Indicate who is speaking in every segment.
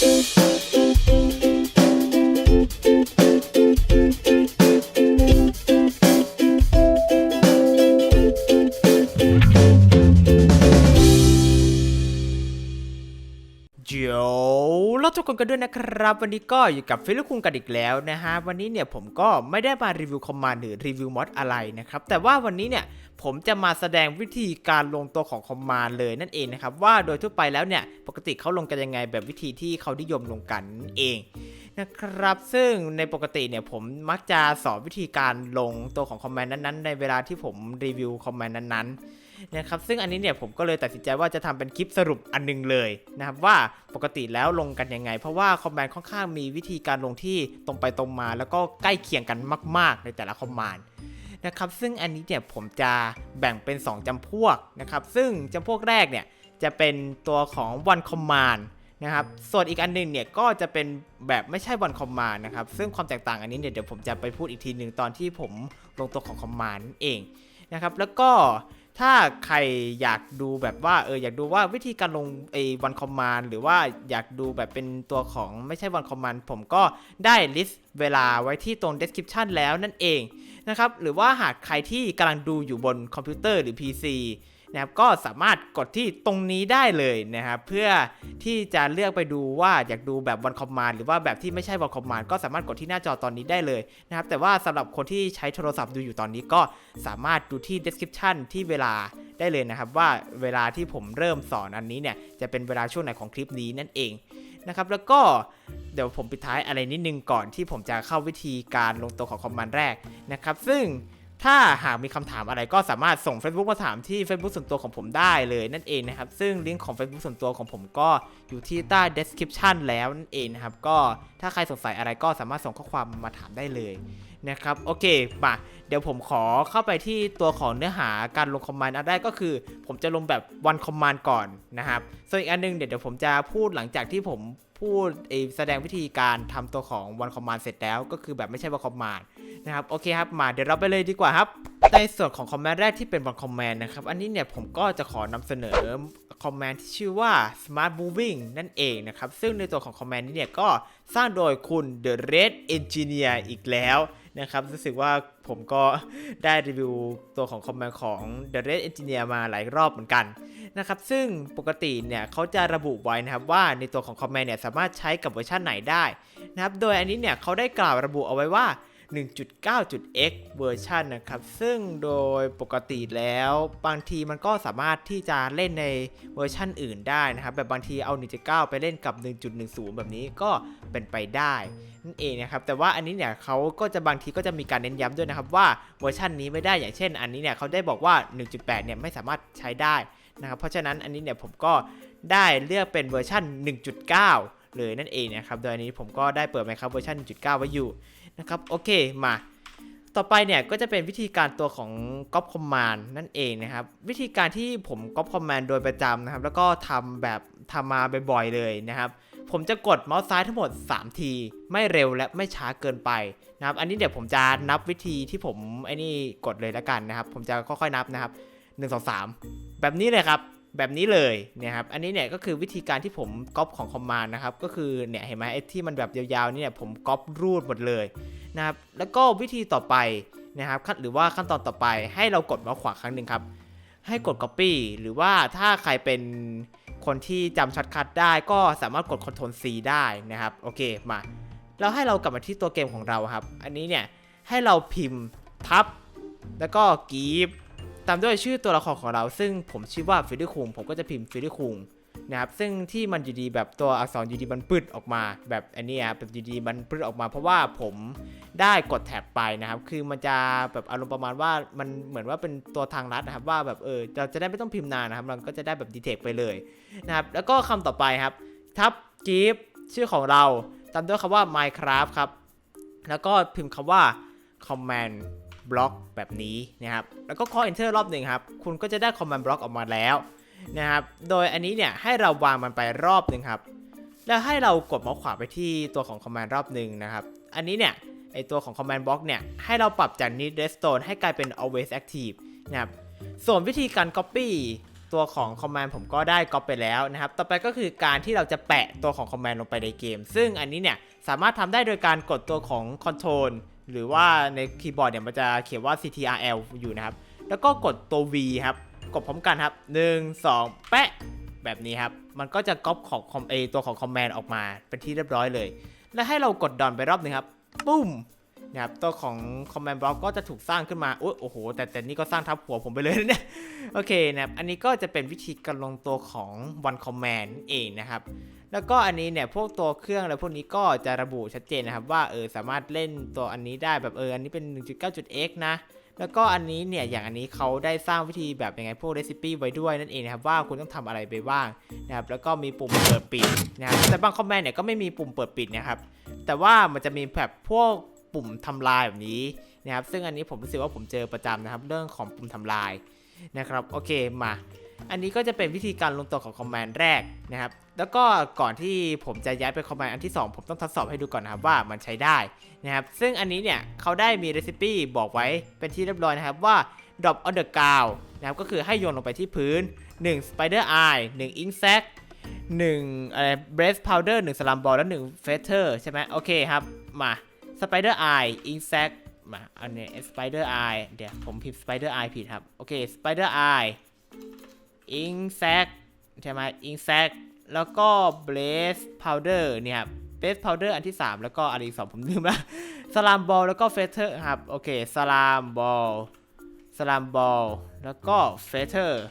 Speaker 1: เกันด้วยนะครับ วันนี้ก็อยู่กับฟิลิปคุงกันอีกแล้วนะฮะวันนี้เนี่ยผมก็ไม่ได้มารีวิวคอมมานด์หรือรีวิวมอดอะไรนะครับแต่ว่าวันนี้เนี่ยผมจะมาแสดงวิธีการลงตัวของคอมมานด์เลยนั่นเองนะครับว่าโดยทั่วไปแล้วเนี่ยปกติเขาลงกันยังไงแบบวิธีที่เขานิยมลงกันนั่นเองนะครับซึ่งในปกติเนี่ยผมมักจะสอนวิธีการลงตัวของคอมมานด์นั้นๆ ในเวลาที่ผมรีวิวคอมมานด์นั้นๆ นะครับซึ่งอันนี้เนี่ยผมก็เลยตัดสินใจว่าจะทำเป็นคลิปสรุปอันหนึงเลยนะครับว่าปกติแล้วลงกันยังไง เพราะว่าคอมมานด์ค่อนข้างมีวิธีการลงที่ตรงไปตรงมา แล้วก็ใกล้เคียงกันมาก ๆ ในแต่ละคอมมานด์นะครับซึ่งอันนี้เนี่ยผมจะแบ่งเป็น 2จำพวกนะครับซึ่งจำพวกแรกเนี่ยจะเป็นตัวของ one command นะครับส่วนอีกอันหนึงเนี่ยก็จะเป็นแบบไม่ใช่ one command นะครับซึ่งความแตกต่างอันนี้เนี่ยเดี๋ยวผมจะไปพูดอีกทีหนึ่งตอนที่ผมลงตัวของ command นั่นเองนะครับแล้วก็ ถ้าใครอยากดูแบบว่าเอออยากดูว่าวิธีการลงไอ้วันคอมมานหรือว่าอยากดูแบบเป็นตัวของไม่ใช่วันคอมมานผมก็ได้ลิสต์เวลาไว้ที่ตรง description แล้วนั่นเองนะครับหรือว่าหากใครที่กำลังดูอยู่บนคอมพิวเตอร์หรือ PC นะครับก็สามารถกดที่ตรงนี้ได้เลยนะครับเพื่อที่จะเลือกไปดูว่าอยากดูแบบวันคอมมานหรือว่าแบบที่ไม่ใช่วันคอมมานก็สามารถกดที่หน้าจอตอนนี้ได้เลยนะครับแต่ว่าสำหรับคนที่ใช้โทรศัพท์ดูอยู่ตอนนี้ก็สามารถดูที่ description ที่เวลาได้เลยนะครับว่าเวลาที่ผมเริ่มสอนอันนี้เนี่ยจะเป็นเวลาช่วงไหนของคลิปนี้นั่นเองนะครับแล้วก็เดี๋ยวผมปิดท้ายอะไรนิดนึงก่อนที่ผมจะเข้าวิธีการลงตัวของคอมมานด์แรกนะครับซึ่ง ถ้าหากมีคำถามอะไรก็สามารถส่ง Facebook มาถามที่ Facebook ส่วนตัวของผมได้เลยนั่นเองนะครับ ซึ่งลิงก์ของ Facebook ส่วนตัวของผมก็อยู่ที่ใต้ description แล้วนั่นเองนะครับ ก็ถ้าใครสงสัยอะไรก็สามารถส่งข้อความมาถามได้เลย นะครับโอเคมาเดี๋ยวผมขอเข้าไปที่ตัวของเนื้อหาการลงคอมมานด์อันแรกก็คือ ผมจะลงแบบ one command ก่อนนะครับส่วนอีกอันหนึงเดี๋ยวเดี๋ยวผมจะพูดหลังจากที่ผมพูดแสดงวิธีการทำตัวของ one command เสร็จแล้วก็คือแบบไม่ใช่ one command นะครับโอเคครับมาเดี๋ยวเราไปเลยดีกว่าครับในส่วนของคอมแมนด์แรกที่เป็นบอลคอมแมนด์นะครับ อันนี้เนี่ยผมก็จะขอนำเสนอคอมแมนด์ที่ชื่อว่า Smart Moving นั่นเองนะครับ ซึ่งในตัวของคอมแมนด์นี้เนี่ยก็สร้างโดยคุณ The Red Engineer อีกแล้ว นะครับรู้สึกว่าผมก็ได้รีวิวตัวของคอมแมนด์ของ The Red Engineer มาหลายรอบเหมือนกันนะครับซึ่งปกติเนี่ยเขาจะระบุไว้นะครับว่าในตัวของคอมแมนด์เนี่ยสามารถใช้กับเวอร์ชันไหนได้นะครับโดยอันนี้เนี่ยเขาได้กล่าวระบุเอาไว้ว่า 1.9.x เวอร์ชันนะครับ ซึ่งโดยปกติแล้วบางทีมันก็สามารถที่จะเล่นในเวอร์ชันอื่นได้นะครับ แบบบางทีเอา 1.9 ไปเล่นกับ 1.10 แบบนี้ก็เป็นไปได้นั่นเองนะครับ แต่ว่าอันนี้เนี่ยเขาก็จะบางทีก็จะมีการเน้นย้ำด้วยนะครับว่าเวอร์ชันนี้ไม่ได้อย่างเช่น อันนี้เนี่ยเขาได้บอกว่า 1.8 เนี่ยไม่สามารถใช้ได้นะครับเพราะฉะนั้นอันนี้เนี่ยผมก็ได้เลือกเป็นเวอร์ชัน1.9 เลยนั่นเองนะครับ โดยอันนี้ผมก็ได้เปิด Minecraft เวอร์ชัน1.9 ไว้อยู่ นะครับโอเคมาต่อไปเนี่ยก็จะเป็นวิธีการตัวของ Cop Command นั่นเองนะครับ วิธีการที่ผม Cop Command โดยประจำนะครับ แล้วก็ทำแบบทำมาบ่อยๆเลยนะครับ ผมจะกดเมาส์ซ้ายทั้งหมด 3 ที ไม่เร็วและไม่ช้าเกินไปนะครับ อันนี้เดี๋ยวผมจะนับวิธีที่ผมไอ้นี่กดเลยแล้วกันนะครับ ผมจะค่อยๆนับนะครับ 1 2 3 แบบนี้เลยครับ แบบนี้เลยนะครับ อันนี้เนี่ยก็คือวิธีการที่ผมก๊อปของคอมมานด์นะครับ ก็คือเนี่ยเห็นไหมไอ้ที่มันแบบยาวๆนี่เนี่ยผมก๊อปรูดหมดเลยนะครับ แล้วก็วิธีต่อไปนะครับหรือว่าขั้นตอนต่อไปให้เรากดเมาส์ขวาครั้งหนึ่งครับ ให้กด copy หรือว่าถ้าใครเป็นคนที่จำช็อตคัทได้ก็สามารถกด Ctrl C ได้นะครับ โอเคมาแล้วให้เรากลับมาที่ตัวเกมของเราครับ อันนี้เนี่ยให้เราพิมพ์ทับ แล้วก็กีฟ ตามด้วยชื่อตัวละครของเรา ซึ่งผมชื่อว่าฟิลิคุงผมก็จะพิมพ์ฟิลิคุงนะครับซึ่งที่มันอยู่ดีแบบตัวอักษรอยู่ดีมันปืดออกมาแบบอันนี้ครับแบบอยู่ดีมันปืดออกมา เพราะว่าผมได้กดแท็บไปนะครับ คือมันจะแบบอารมณ์ประมาณว่ามันเหมือนว่าเป็นตัวทางลัดนะครับ ว่าแบบเออเราจะได้ไม่ต้องพิมพ์นานนะครับมันก็จะได้แบบดีเทคไปเลยนะครับแล้วก็คำต่อไปครับทับกีฟชื่อของเราตามด้วยคำว่า Minecraft ครับแล้วก็พิมพ์คำว่า command บล็อกแบบนี้นะครับ แล้วก็ call enter รอบหนึ่งครับ คุณก็จะได้ command block ออกมาแล้วนะครับ โดยอันนี้เนี่ยให้เราวางมันไปรอบหนึ่งครับ แล้วให้เรากดเมาส์ขวาไปที่ตัวของ command รอบหนึ่งนะครับ อันนี้เนี่ยไอตัวของ command block เนี่ยให้เราปรับจาก need redstone ให้กลายเป็น always active นะครับ ส่วนวิธีการ copy ตัวของ command ผมก็ได้ก๊อปไปแล้วนะครับ ต่อไปก็คือการที่เราจะแปะตัวของ command ลงไปในเกม ซึ่งอันนี้เนี่ยสามารถทำได้โดยการกดตัวของ control หรือว่าในคีย์บอร์ดเนี่ยมันจะเขียนว่า ctrl อยู่นะครับ แล้วก็กดตัว v ครับ กดพร้อมกันครับ 1 2 แปะ แบบนี้ครับ มันก็จะก๊อปของคอมเอตัวของ command ออกมาเป็นที่เรียบร้อยเลย และให้เรากดดอนไปรอบหนึงครับ ปุ้ม นะครับตัวของ command block ก็จะถูกสร้างขึ้นมาโอ้โห แต่แต่นี่ก็สร้างทับหัวผมไปเลยนะเนี่ย โอเคนะครับ อันนี้ก็จะเป็นวิธีการลงตัวของ one command เองนะครับ แล้วก็อันนี้เนี่ยพวกตัวเครื่องอะไรพวกนี้ก็จะระบุชัดเจนนะครับ ว่าเออสามารถเล่นตัวอันนี้ได้แบบเอออันนี้เป็น 1.9.x นะ แล้วก็อันนี้เนี่ยอย่างอันนี้เขาได้สร้างวิธีแบบยังไงพวก recipe ไว้ด้วยนั่นเองนะครับว่าคุณต้องทำอะไรไปบ้างนะครับ แล้วก็มีปุ่มเปิดปิดนะครับแต่บางคอมเมนต์เนี่ยก็ไม่มีปุ่มเปิดปิดนะครับ แต่ว่ามันจะมีแบบพวก ปุ่มทำลายแบบนี้นะครับ ซึ่งอันนี้ผมรู้สึกว่าผมเจอประจำนะครับ เรื่องของปุ่มทำลายนะครับ โอเคมา อันนี้ก็จะเป็นวิธีการลงตัวของคอมมานด์แรกนะครับ แล้วก็ก่อนที่ผมจะย้ายไปคอมมานด์อันที่ 2 ผมต้องทดสอบให้ดูก่อนนะครับว่ามันใช้ได้นะครับ ซึ่งอันนี้เนี่ยเขาได้มี recipe บอกไว้เป็นที่เรียบร้อยนะครับว่า drop on the ground นะครับก็คือให้โยนลงไปที่พื้น 1 spider eye 1 ink sac 1อะไร breast powder 1 slum ball และ1 feather ใช่ไหมโอเคครับ มา spider eye ink sac มาอันนี้ spider eye เดี๋ยวผมพิมพ์ spider eye ผิดครับ โอเค spider eye อิงแซกใช่ไหมอิงแซกแล้วก็เบสพาวเดอร์เนี่ยครับเบสพาวเดอร์อันที่ 3 แล้วก็อันที่สองผมลืมละสลามบอลแล้วก็เฟเธอร์ครับโอเคสลามบอลสลามบอลแล้วก็เฟเธอร์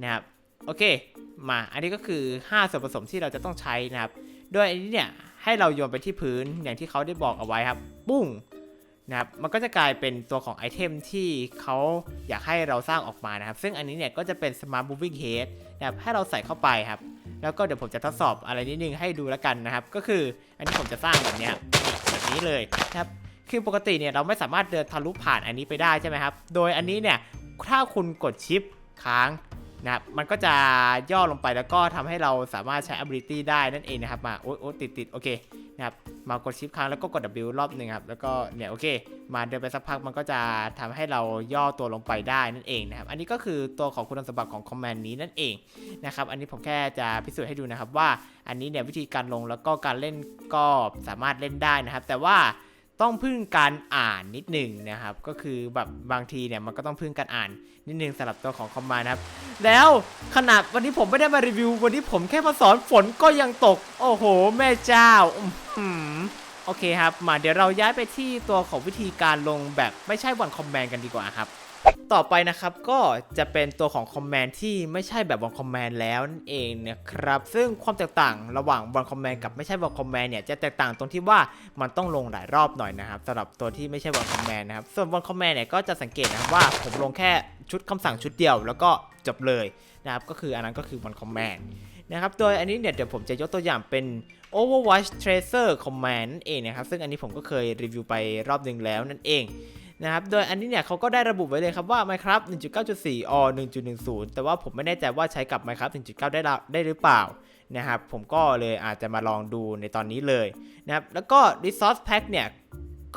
Speaker 1: นะครับโอเคมาอันนี้ก็คือ 5 ส่วนผสมที่เราจะต้องใช้นะครับ โดยอันนี้เนี่ย ให้เราโยนไปที่พื้นอย่างที่เขาได้บอกเอาไว้ครับปุ้งนะครับมันก็จะกลายเป็นตัวของไอเทมที่เขาอยากให้เราสร้างออกมานะครับ ซึ่งอันนี้เนี่ยก็จะเป็น Smart Moving Head นะครับให้เราใส่เข้าไปครับ แล้วก็เดี๋ยวผมจะทดสอบอะไรนิดนึงให้ดูแล้วกันนะครับ ก็คืออันนี้ผมจะสร้างแบบเนี้ยแบบนี้เลยนะครับคือปกติเนี่ยเราไม่สามารถเดินทะลุผ่านอันนี้ไปได้ใช่ไหมครับ โดยอันนี้เนี่ยถ้าคุณกดชิปค้าง นะครับมันก็จะย่อลงไปแล้วก็ทำให้เราสามารถใช้ ability ได้นั่นเองนะครับมาโอ๊ยโอ๊ยติดติดโอเคนะครับมากดชิปครั้งแล้วก็กด W รอบหนึ่งครับแล้วก็เนี่ยโอเค มาเดินไปสักพักมันก็จะทำให้เราย่อตัวลงไปได้นั่นเองนะครับอันนี้ก็คือตัวของคุณสมบัติของคอมมานด์นี้นั่นเองนะครับอันนี้ผมแค่จะพิสูจน์ให้ดูนะครับว่าอันนี้เนี่ยวิธีการลงแล้วก็การเล่นก็สามารถเล่นได้นะครับ แต่ว่า ต้องพึ่งการอ่านนิดหนึ่งนะครับ ก็คือแบบบางทีเนี่ยมันก็ต้องพึ่งการอ่านนิดหนึ่งสำหรับตัวของคอมมานะครับ แล้วขนาดวันนี้ผมไม่ได้มารีวิว วันนี้ผมแค่มาสอนฝนก็ยังตก โอ้โห แม่เจ้าโอเคครับ มาเดี๋ยวเราย้ายไปที่ตัวของวิธีการลงแบบไม่ใช่วันคอมแมนกันดีกว่าครับ ต่อไปนะครับก็จะเป็นตัวของคอมแมนที่ไม่ใช่แบบวันคอมแมนแล้วนั่นเองนะครับซึ่งความแตกต่างระหว่างวันคอมแมนกับไม่ใช่วันคอมแมนเนี่ยจะแตกต่างตรงที่ว่ามันต้องลงหลายรอบหน่อยนะครับสำหรับตัวที่ไม่ใช่วันคอมแมนนะครับส่วนวันคอมแมนเนี่ยก็จะสังเกตนะครับว่าผมลงแค่ชุดคำสั่งชุดเดียว แล้วก็จบเลยนะครับก็คืออันนั้นก็คือวันคอมแมนนะครับ โดยอันนี้เนี่ยเดี๋ยวผมจะยกตัวอย่างเป็น Overwatch Tracer Command นั่นเองนะครับ ซึ่งอันนี้ผมก็เคยรีวิวไปรอบหนึ่งแล้วนั่นเอง นะครับ โดยอันนี้เนี่ยเขาก็ได้ระบุไว้เลยครับว่า Minecraft 1.9.4 or 1.10 แต่ว่าผมไม่แน่ใจว่าใช้กับ Minecraft 1.9 ได้ได้หรือเปล่านะครับผมก็เลยอาจจะมาลองดูในตอนนี้เลยนะครับแล้วก็ Resource Pack เนี่ย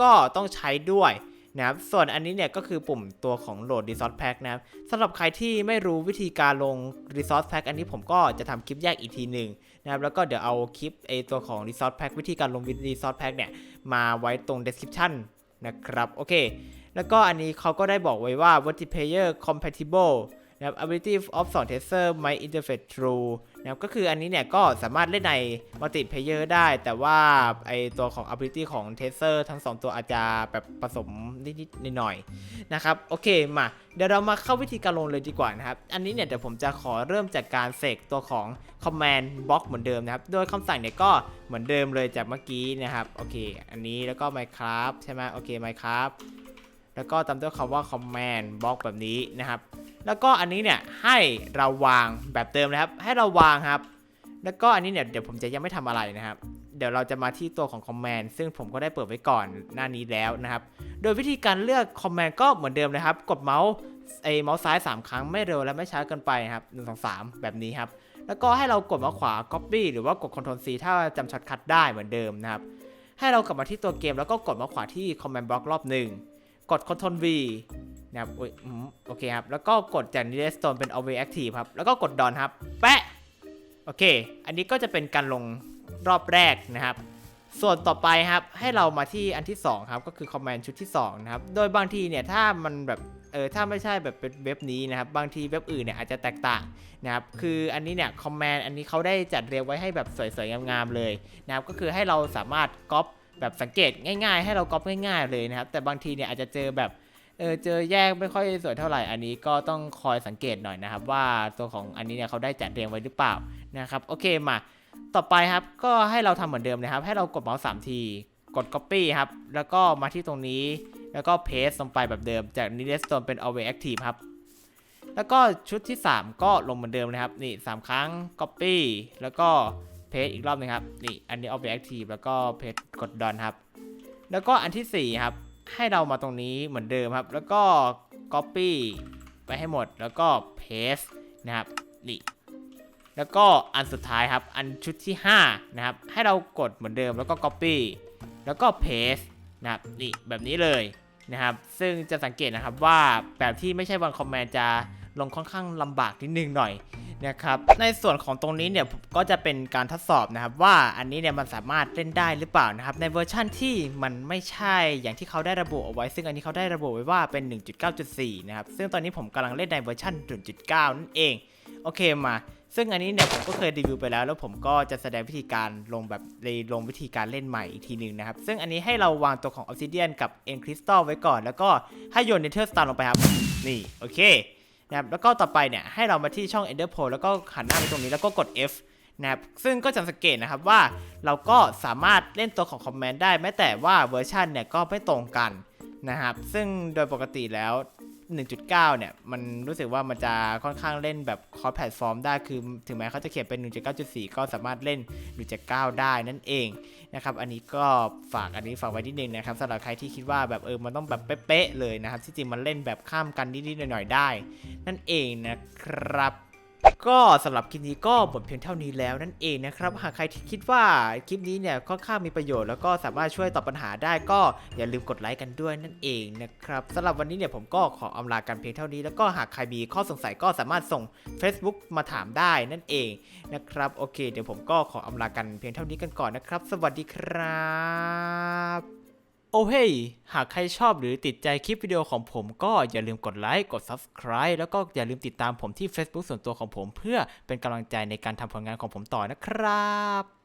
Speaker 1: ก็ต้องใช้ด้วยนะครับส่วนอันนี้เนี่ยก็คือปุ่มตัวของโหลด Resource Pack นะครับสำหรับใครที่ไม่รู้วิธีการลง Resource Pack อันนี้ผมก็จะทำคลิปแยกอีกทีหนึ่งนะครับแล้วก็เดี๋ยวเอาคลิปไอตัวของ Resource Pack วิธีการลง Resource Pack เนี่ยมาไว้ตรง description นะครับโอเค แล้วก็อันนี้เขาก็ได้บอกไว้ว่า multiplayer compatible นะครับ ability of song tester mic interface true นะครับก็คืออันนี้เนี่ยก็สามารถเล่นใน multiplayer ได้ แต่ว่าไอตัวของ ability ของ tester ทั้ง 2 ตัวอาจจะแบบผสมนิดๆหน่อยๆนะครับ โอเคมาเดี๋ยวเรามาเข้าวิธีการลงเลยดีกว่านะครับ อันนี้เนี่ยเดี๋ยวผมจะขอเริ่มจากการเสกตัวของ command block เหมือนเดิมนะครับ โดยคำสั่งเนี่ยก็เหมือนเดิมเลยจากเมื่อกี้นะครับ โอเค อันนี้แล้วก็ minecraft ใช่ไหมโอเค minecraft แล้วก็ตามด้วยคำว่า command block แบบนี้นะครับ แล้วก็อันนี้เนี่ยให้เราวางแบบเดิมนะครับ ให้เราวางครับ แล้วก็อันนี้เนี่ยเดี๋ยวผมจะยังไม่ทำอะไรนะครับ เดี๋ยวเราจะมาที่ตัวของ command ซึ่งผมก็ได้เปิดไว้ก่อนหน้านี้แล้วนะครับ โดยวิธีการเลือก command ก็เหมือนเดิมนะครับ กดเมาส์ไอเมาส์ซ้าย 3 ครั้งไม่เร็วและไม่ช้าเกินไปครับ1 2 3แบบนี้ครับ แล้วก็ให้เรากดมาขวา copy หรือว่ากด Ctrl C ถ้าจำช็อตคัทได้เหมือนเดิมนะครับ ให้เรากลับมาที่ตัวเกมแล้วก็กดมาขวาที่ command block รอบหนึ่ง กด Ctrl V นะครับอุ๊ยอืมโอเคครับ แล้วก็กดจาก n e s t o n e เป็น always active ครับ แล้วก็กดดอนครับ แปะ โอเค อันนี้ก็จะเป็นการลงรอบแรกนะครับ ส่วนต่อไปครับ ให้เรามาที่อันที่ 2 ครับ ก็คือคอมเมนชุดที่ 2 นะครับ โดยบางทีเนี่ย ถ้ามันแบบเออถ้าไม่ใช่แบบเป็นเว็บนี้นะครับ บางทีเว็บอื่นเนี่ยอาจจะแตกต่างนะครับ คืออันนี้เนี่ยคอมมนด์อันนี้เขาได้จัดเรียงไว้ให้แบบสวยๆงามๆเลยนะครับ ก็คือให้เราสามารถก๊อป แบบสังเกตง่ายๆ ให้เราก๊อปง่ายๆเลยนะครับ แต่บางทีเนี่ยอาจจะเจอแบบเออเจอแยกไม่ค่อยสวยเท่าไหร่อันนี้ก็ต้องคอยสังเกตหน่อยนะครับ ว่าตัวของอันนี้เนี่ยเขาได้จัดเรียงไว้หรือเปล่านะครับโอเคมาต่อไปครับก็ให้เราทำเหมือนเดิมนะครับ ให้เรากดเมาส์สามทีกด copy ครับ แล้วก็มาที่ตรงนี้ แล้วก็ paste ลงไปแบบเดิม จาก n e d s t o n e เป็น always active ครับ แล้วก็ชุดที่ 3 ก็ลงเหมือนเดิมนะครับ นี่ 3 ครั้ง copy แล้วก็ paste อีกรอบหนึงครับนี่อันนี้ always active แล้วก็ paste กด done ครับ แล้วก็อันทีสี่4ครับให้เรามาตรงนี้เหมือนเดิมครับ แล้วก็ copy ไปให้หมดแล้วก็ paste นะครับนี่แล้วก็อันสุดท้ายครับ อันชุดที่ 5 นะครับ ให้เรากดเหมือนเดิมแล้วก็ copy แล้วก็ paste นะครับนี่แบบนี้เลยนะครับ ซึ่งจะสังเกตนะครับว่าแบบที่ไม่ใช่วันคอมแมนจะลงค่อนข้างลำบากนิดนึงหน่อย นะครับในส่วนของตรงนี้เนี่ยผมก็จะเป็นการทดสอบนะครับว่าอันนี้เนี่ยมันสามารถเล่นได้หรือเปล่านะครับในเวอร์ชั่นที่มันไม่ใช่อย่างที่เขาได้ระบุเอาไว้ ซึ่งอันนี้เขาได้ระบุไว้ว่าเป็น 1.9.4 นะครับซึ่งตอนนี้ผมกำลังเล่นในเวอร์ชัน1.9 นั่นเองโอเคมาซึ่งอันนี้เนี่ยผมก็เคยรีวิวไปแล้ว แล้วผมก็จะแสดงวิธีการลงแบบเลยลงวิธีการเล่นใหม่อีกทีหนึ่งนะครับ ซึ่งอันนี้ให้เราวางตัวของ Obsidian กับ e n Crystal ไว้ก่อน แล้วก็ให้โยน Nether Star ลงไปครับ นี่ โอเค นะครับแล้วก็ต่อไปเนี่ยให้เรามาที่ช่อง Ender Pearl แล้วก็หันหน้าไปตรงนี้แล้วก็กด F นะครับซึ่งก็จะสังเกตนะครับว่าเราก็สามารถเล่นตัวของคอมเมนด์ได้แม้แต่ว่าเวอร์ชันเนี่ยก็ไม่ตรงกันนะครับซึ่งโดยปกติแล้ว 1.9 เนี่ย มันรู้สึกว่ามันจะค่อนข้างเล่นแบบคอร์สแพลตฟอร์มได้คือถึงแม้เขาจะเขียนเป็น 1.9.4 ก็สามารถเล่น 1.9 ได้นั่นเองนะครับ อันนี้ก็ฝากอันนี้ฝากไว้นิดนึงนะครับสำหรับใครที่คิดว่าแบบเออมันต้องแบบเป๊ะๆเลยนะครับที่จริงมันเล่นแบบข้ามกันนิดๆหน่อยๆได้ นั่นเองนะครับ ก็สำหรับคลิปนี้ก็หมดเพียงเท่านี้แล้วนั่นเองนะครับหากใครที่คิดว่าคลิปนี้เนี่ยค่อนข้างมีประโยชน์แล้วก็สามารถช่วยตอบปัญหาได้ก็อย่าลืมกดไลค์กันด้วยนั่นเองนะครับสำหรับวันนี้เนี่ยผมก็ขออำลากันเพียงเท่านี้ แล้วก็หากใครมีข้อสงสัยก็สามารถส่ง Facebook มาถามได้นั่นเองนะครับโอเค เดี๋ยวผมก็ขออำลากันเพียงเท่านี้กันก่อนนะครับ สวัสดีครับ โอ้เฮ้ย หากใครชอบหรือติดใจคลิปวิดีโอของผมก็อย่าลืมกดไลค์ กด Subscribe แล้วก็อย่าลืมติดตามผมที่ Facebook ส่วนตัวของผม เพื่อเป็นกำลังใจในการทำผลงานของผมต่อนะครับ